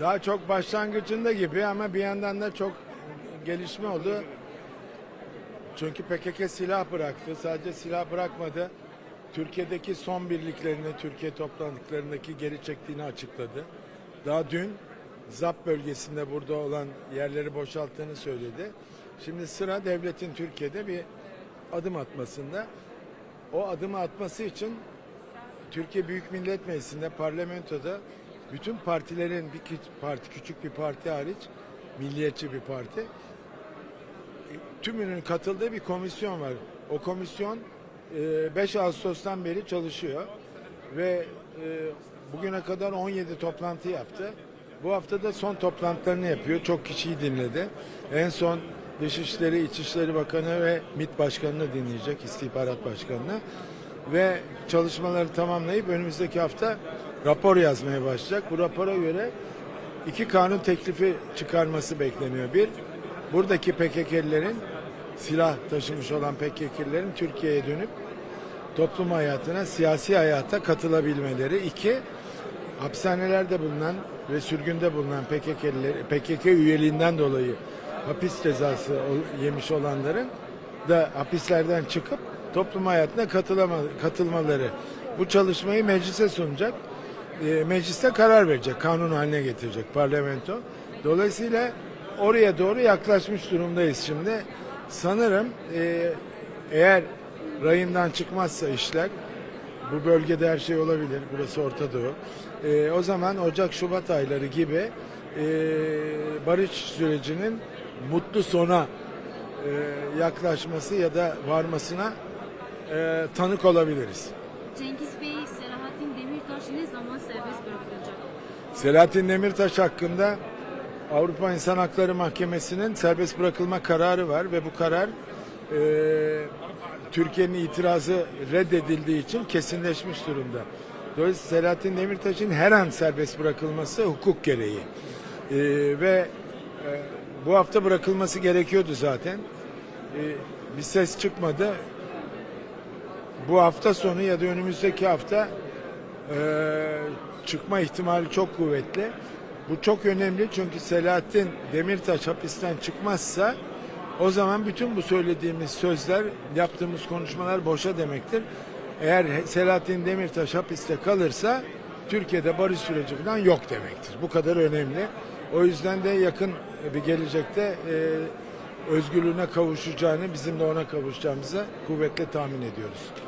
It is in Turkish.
Daha çok başlangıcında gibi ama bir yandan da çok gelişme oldu. Çünkü PKK silah bıraktı. Sadece silah bırakmadı. Türkiye'deki son birliklerini, Türkiye toplantılarındaki geri çektiğini açıkladı. Daha dün ZAP bölgesinde burada olan yerleri boşalttığını söyledi. Şimdi sıra devletin Türkiye'de bir adım atmasında. O adımı atması için Türkiye Büyük Millet Meclisi'nde, parlamentoda bütün partilerin bir parti, küçük bir parti hariç, milliyetçi bir parti, tümünün katıldığı bir komisyon var. O komisyon e, 5 Ağustos'tan beri çalışıyor ve e, bugüne kadar 17 toplantı yaptı. Bu hafta da son toplantılarını yapıyor. Çok kişiyi dinledi. En son Dışişleri, İçişleri Bakanı ve MİT Başkanı'nı dinleyecek, İstihbarat Başkanı'nı. Ve çalışmaları tamamlayıp önümüzdeki hafta rapor yazmaya başlayacak. Bu rapora göre iki kanun teklifi çıkarması bekleniyor. Bir, buradaki PKK'lilerin silah taşımış olan PKK'lilerin Türkiye'ye dönüp toplum hayatına, siyasi hayata katılabilmeleri. İki, hapishanelerde bulunan ve sürgünde bulunan PKK'liler, PKK üyeliğinden dolayı hapis cezası yemiş olanların da hapislerden çıkıp toplum hayatına katılama, katılmaları. Bu çalışmayı meclise sunacak. E, mecliste karar verecek, kanun haline getirecek parlamento. Dolayısıyla oraya doğru yaklaşmış durumdayız şimdi. Sanırım e, eğer rayından çıkmazsa işler, bu bölgede her şey olabilir. Burası Orta Doğu. E, o zaman Ocak, Şubat ayları gibi e, barış sürecinin mutlu sona e, yaklaşması ya da varmasına e, tanık olabiliriz. Cengiz Bey, Ne zaman serbest bırakılacak? Selahattin Demirtaş hakkında Avrupa İnsan Hakları Mahkemesi'nin serbest bırakılma kararı var ve bu karar e, Türkiye'nin itirazı reddedildiği için kesinleşmiş durumda. Dolayısıyla Selahattin Demirtaş'ın her an serbest bırakılması hukuk gereği. E, ve e, bu hafta bırakılması gerekiyordu zaten. E, bir ses çıkmadı. Bu hafta sonu ya da önümüzdeki hafta e, çıkma ihtimali çok kuvvetli. Bu çok önemli çünkü Selahattin Demirtaş hapisten çıkmazsa o zaman bütün bu söylediğimiz sözler, yaptığımız konuşmalar boşa demektir. Eğer Selahattin Demirtaş hapiste kalırsa Türkiye'de barış süreci falan yok demektir. Bu kadar önemli. O yüzden de yakın bir gelecekte e, özgürlüğüne kavuşacağını, bizim de ona kavuşacağımızı kuvvetle tahmin ediyoruz.